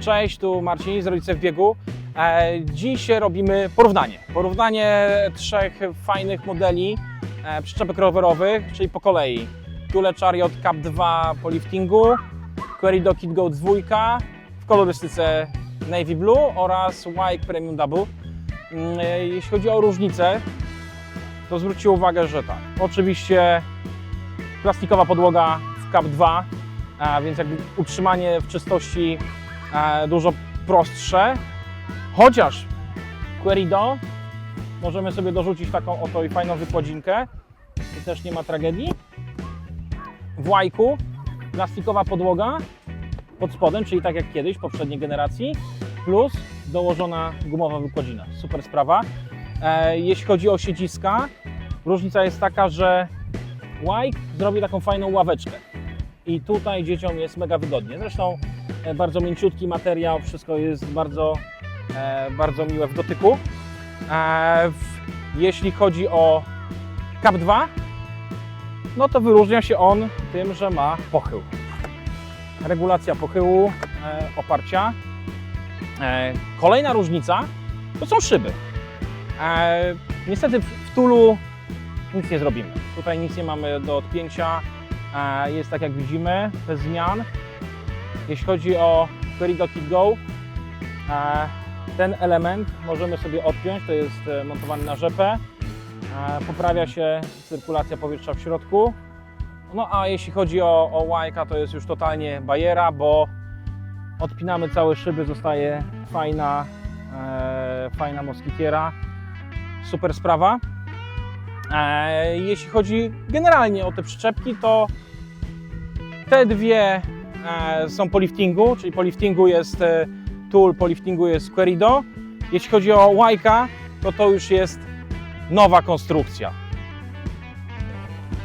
Cześć, tu Marcin z Rodzice w Biegu. E, Dziś robimy porównanie. Porównanie trzech fajnych modeli e, przyczepek rowerowych, czyli po kolei. Tule Chariot Cup 2 po liftingu, Querido Kit Go 2 w kolorystyce Navy Blue oraz Wike Premium Double. Mm, e, Jeśli chodzi o różnice, to zwróćcie uwagę, że tak. Oczywiście plastikowa podłoga w Cup 2, a więc jakby utrzymanie w czystości dużo prostsze. Chociaż Querido możemy sobie dorzucić taką oto i fajną wykładzinkę i też nie ma tragedii. W łajku plastikowa podłoga pod spodem, czyli tak jak kiedyś, poprzedniej generacji, plus dołożona gumowa wykładzina. Super sprawa. E, jeśli chodzi o siedziska, różnica jest taka, że Łajk zrobił taką fajną ławeczkę i tutaj dzieciom jest mega wygodnie. Zresztą e, bardzo mięciutki materiał, wszystko jest bardzo, e, bardzo miłe w dotyku. E, jeśli chodzi o Cap 2, no to wyróżnia się on tym, że ma pochył. Regulacja pochyłu, oparcia. Kolejna różnica to są szyby. Niestety w Tulu nic nie zrobimy. Tutaj nic nie mamy do odpięcia. Jest tak jak widzimy, bez zmian. Jeśli chodzi o Querido Kit Go, ten element możemy sobie odpiąć, to jest e, montowany na rzepę. Poprawia się cyrkulacja powietrza w środku. No a jeśli chodzi o, o łajka, to jest już totalnie bajera, bo odpinamy całe szyby, zostaje fajna, e, fajna moskitiera. Super sprawa. E, Jeśli chodzi generalnie o te przyczepki, to te dwie e, są po liftingu, czyli po liftingu jest e, Tool, po liftingu jest Querido. Jeśli chodzi o Łajka, to to już jest nowa konstrukcja.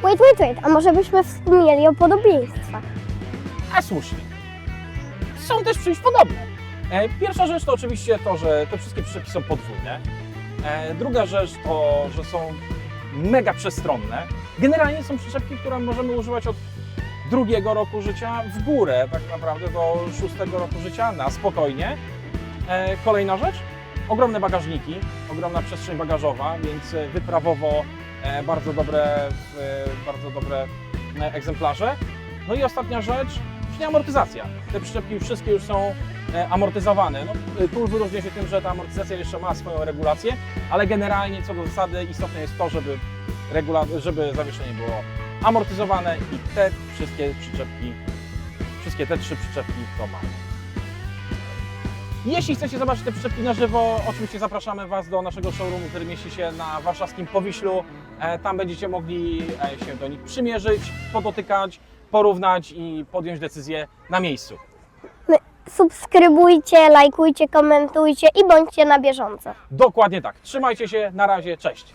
Wait, wait, wait, a może byśmy wspomnieli o podobieństwach? A słusznie. Są też czymś podobne. Pierwsza rzecz to oczywiście to, że te wszystkie przyczepki są podwójne. E, Druga rzecz to, że są mega przestronne. Generalnie są przyczepki, które możemy używać od drugiego roku życia w górę, tak naprawdę do szóstego roku życia na spokojnie. E, Kolejna rzecz, ogromne bagażniki, ogromna przestrzeń bagażowa, więc e, wyprawowo e, bardzo dobre, e, bardzo dobre e, egzemplarze. No i ostatnia rzecz, czyli amortyzacja. Te przyczepki wszystkie już są e, amortyzowane. No, tu wyróżnia się tym, że ta amortyzacja jeszcze ma swoją regulację, ale generalnie co do zasady istotne jest to, żeby, żeby zawieszenie było amortyzowane i te wszystkie przyczepki, wszystkie te trzy przyczepki to mają. Jeśli chcecie zobaczyć te przyczepki na żywo, oczywiście zapraszamy Was do naszego showroomu, który mieści się na warszawskim Powiślu. E, Tam będziecie mogli e, się do nich przymierzyć, podotykać, porównać i podjąć decyzję na miejscu. Subskrybujcie, lajkujcie, komentujcie i bądźcie na bieżąco. Dokładnie tak. Trzymajcie się, na razie, cześć.